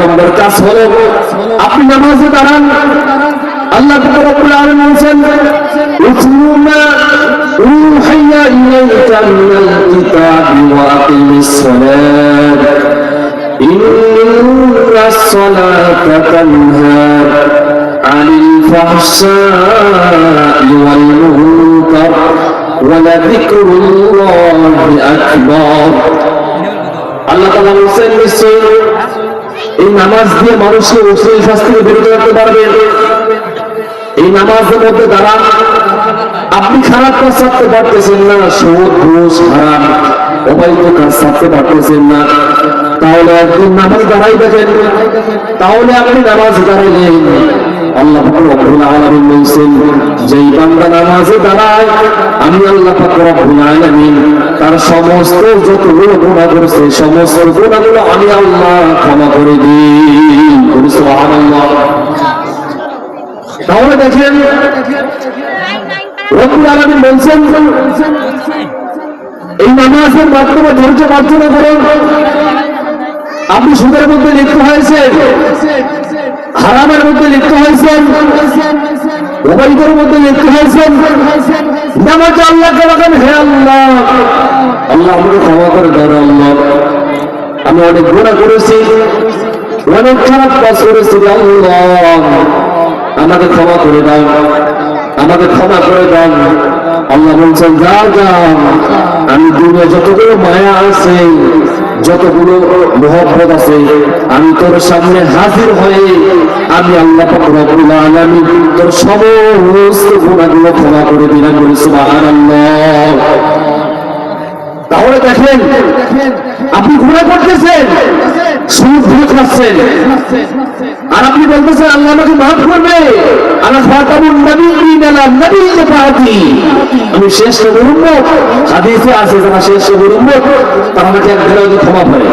নম্বর কাজ হলো আপনি নামাজে দাঁড়ান আল্লাহ রব্বুল আলামিন বলেছেন উতলু মা উহিয়া ইলাইকা মিনাল কিতাবি ওয়া আকিমিস সালাত ইন্নাস সালাতা তানহা আনিল ফাহশাই ওয়াল মুনকার ولذكر الله أكبر আল্লাহ তাআলা বলেছেন নিশ্চয়ই এই নামাজ দিয়ে মানুষকে অশ্লীল শাস্তি থেকে বিরত রাখতে পারবেন এই নামাজের মধ্যে দাঁড়ান আপনি খারাপ কাজ ছাড়তে পারতেছেন না সুদ ঘুষ হারাম, অবৈধ কাজ ছাড়তে পারতেছেন না। তাহলে একদিন নামাজ দাঁড়াই দেখেন। তাহলে আপনি নামাজ দাঁড়াইলেন আমি আল্লাহ তার সমস্ত যতগুলো গুনাহ করেছে, সমস্ত গুনাহগুলো আমি আল্লাহ ক্ষমা করে দিই। তাহলে দেখেন এই নামাজের মাধ্যমে ধৈর্য আপনি সুদের মধ্যে লিপ্ত হয়েছেন হারামের মধ্যে লিপ্ত হয়েছেন অবৈধের মধ্যে লিপ্ত হয়েছেন। নামাজ আল্লাহকে রাখেন হে আল্লাহ আল্লাহ আমাকে ক্ষমা করে দেন আল্লাহ। আমি অনেক গুণা করেছি, অনেক খারাপ কাজ করেছি আল্লাহ। আমাকে ক্ষমা করে দাও, আমাকে ক্ষমা করে দাও। আল্লাহ বলছেন যা যা আমি দুনিয়া যতগুলো মায়া আছে যতগুলো মোহব্বত আছে, আমি তোর সামনে হাজির হয়ে আমি আল্লাহ আলামিন তোর সমস্ত গুনাহগুলো ক্ষমা করে দিলাম তাহলে দেখেন, আপনি ঘুরে করতেছেন সুদ ঘুরে খাচ্ছেন। আর আপনি বলতেছেন, আল্লাহ আমাকে মাফ করবে। আল্লাহ খাতামুন নবীন আলা নবী আমি শেষ নবীর উম্মত হাদিসে আছে যারা শেষ নবীর উম্মত তারা আমাকে একদিন হয়তো ক্ষমা করে।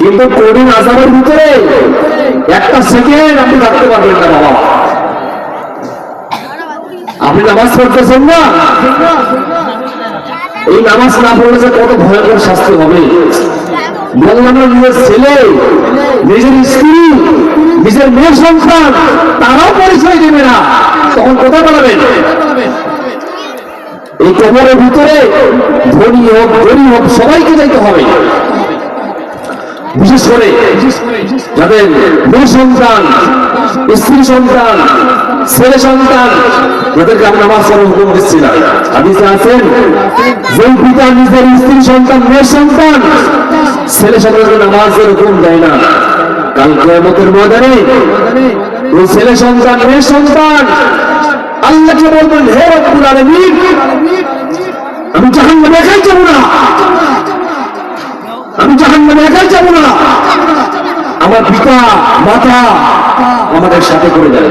কিন্তু কঠিন আজাবের ভিতরে একটা সেকেন্ড আপনি রাখতে পারবেন না, বাবা। আপনি নামাজ পড়তেছেন না? এই নামাজ না পড়লে যে কত ভয়ঙ্কর শাস্তি হবে। বললাম নিজের ছেলে, নিজের স্ত্রী, নিজের মেয়ের সন্তান, তারাও পরিচয় দেবে না। তখন কোথায় পালাবেন? এই কবরের ভিতরে ধনী হোক গরিব হোক, সবাইকে যাইতে হবে। বিশেষ করে যাদের মেয়ে সন্তান, স্ত্রী সন্তান, ছেলে সন্তান যাদেরকে আমি নামাজ পড়ার হুকুম দিচ্ছি না। হাদিসে আছেন যে পিতা নিজের স্ত্রী সন্তান মেয়ে সন্তান, ছেলে সন্তানকে নামাজের হুকুম দেয় না। কাল কেয়ামতের ময়দানে ওই ছেলে সন্তান মেয়ে সন্তান আল্লাহকে বলবেন, হে রব্বুল আলামিন, আমি জাহান্নামে একাই যাব না। আমি জাহান্নামে একাই যাব না। আমার পিতা, মাতা আমাদের সাথে করে যাবে।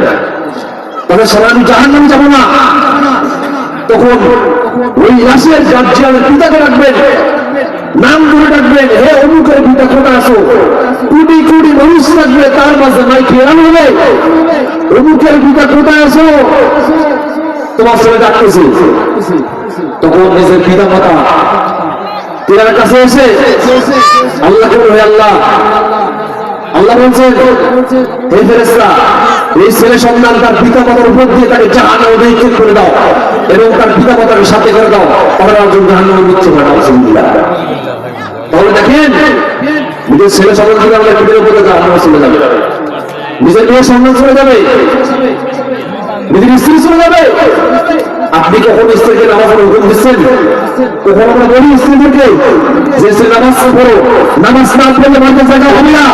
তাদের সাথে আমি জাহান্নামে যাব না। তখন ওই রাশের গার্জিয়ানের পিতাকে রাখবেন নাম ধরে ডাকবেন, হে অমুকের পিতা, কোথায় আসো কুড়ি কুড়ি মানুষ থাকবে, তার মাঝে নাই খেয়াল হবে। অমুকের পিতা কোথায় আসো তোমার ছেলে ডাকতেছি। তখন নিজের পিতা মাতা তিনার কাছে এসে আল্লাহ হে আল্লাহ আল্লাহ বলছেন হে ফেরেশতা, এই ছেলে সন্তান তার পিতা মাতার উপর দিয়ে তাকে জাহান্নামে নিক্ষেপ করে দাও এবং তার পিতা মাতাকে সাথে করে দাও। তাহলে নিক্ষেপ করে দাও আলহামদুলিল্লাহ তাহলে দেখেন, নিজের ছেলে সন্তান আমাদের পিঠের উপরে জাহান্নামে চলে যাবে। নিজের মেয়ের সন্তান চলে যাবে। নিজের স্ত্রী চলে যাবে। আপনি কখন স্ত্রীকে নামাজের হুকুম দিচ্ছেন? কখন আমরা বলি স্ত্রীদেরকে? যে সে নামাজ পড়ো, নামাজ না পড়লে বাড়িতে জায়গা হবে না।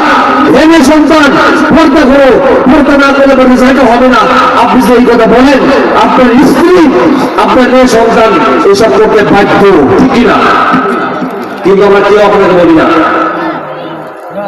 ভেঙে সন্তান, পর্দা করো, পর্দা না করলে বাড়িতে জায়গা হবে না। আপনি যে এই কথা বলেন, আপনার স্ত্রী, আপনার মেয়ে, সন্তান, এসব করতে বাধ্য, ঠিকই না। কিন্তু আমরা কেউ আপনাকে বলি না।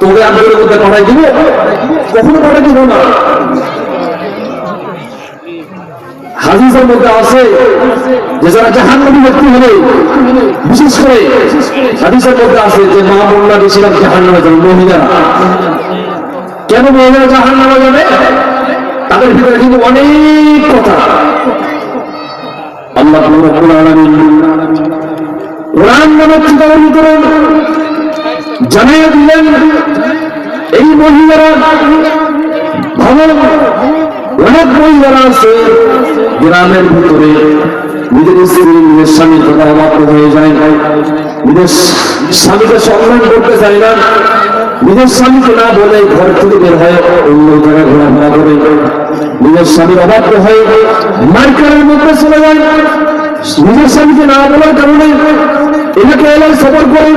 তোকে আমি মধ্যে পাঠাই দিব? কখনো পাঠাই দিব না। হাদিসের মধ্যে আছে যে যারা জাহান্নামী ব্যক্তি হবে বিশেষ করে হাদিসের মধ্যে আছে যে মা মোল্লা বেশিরভাগ জাহান্নামে যাবে মহিলারা কেন মহিলারা জাহান্নামে যাবে? তাদের ভিতরে কিন্তু অনেক কথা। আল্লাহ কোরআন নামক কিতাবের ভিতরে জানিয়ে দিলেন, এই মহিলারা ভালো অনেক মহিলারা আছে, গ্রামের ভিতরে নিজের স্ত্রী, নিজের স্বামীর কথা অবাধ্য হয়ে যায় নিজের স্বামীকে সম্মান করতে চায় না, নিজের স্বামীকে না বলে ঘর থেকে বের হয় অন্য জায়গায় ঘোরাফেরা করে, নিজের স্বামীর অবাধ্য হয়ে মার্কেটের মধ্যে চলে যায়, নিজের স্বামীকে না বলার কারণে এলাকা এলাকায় সফর করেন।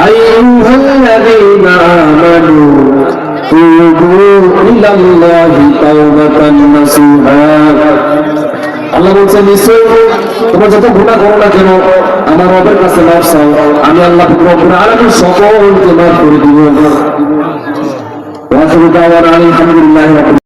ইয়া আইয়ুহাল্লাযীনা আমানু توبوا إلى الله توبة نصوحا আল্লাহ বলছেন নিশ্চয় তোমরা যত গুণা করো না কেন আমার রবের কাছে মাফ চাও আমি আল্লাহ রব্বুল আলামিন সকলকে মাফ করে দিব ওয়া আখিরু দাওয়ানা আলহামদুলিল্লাহি রাব্বিল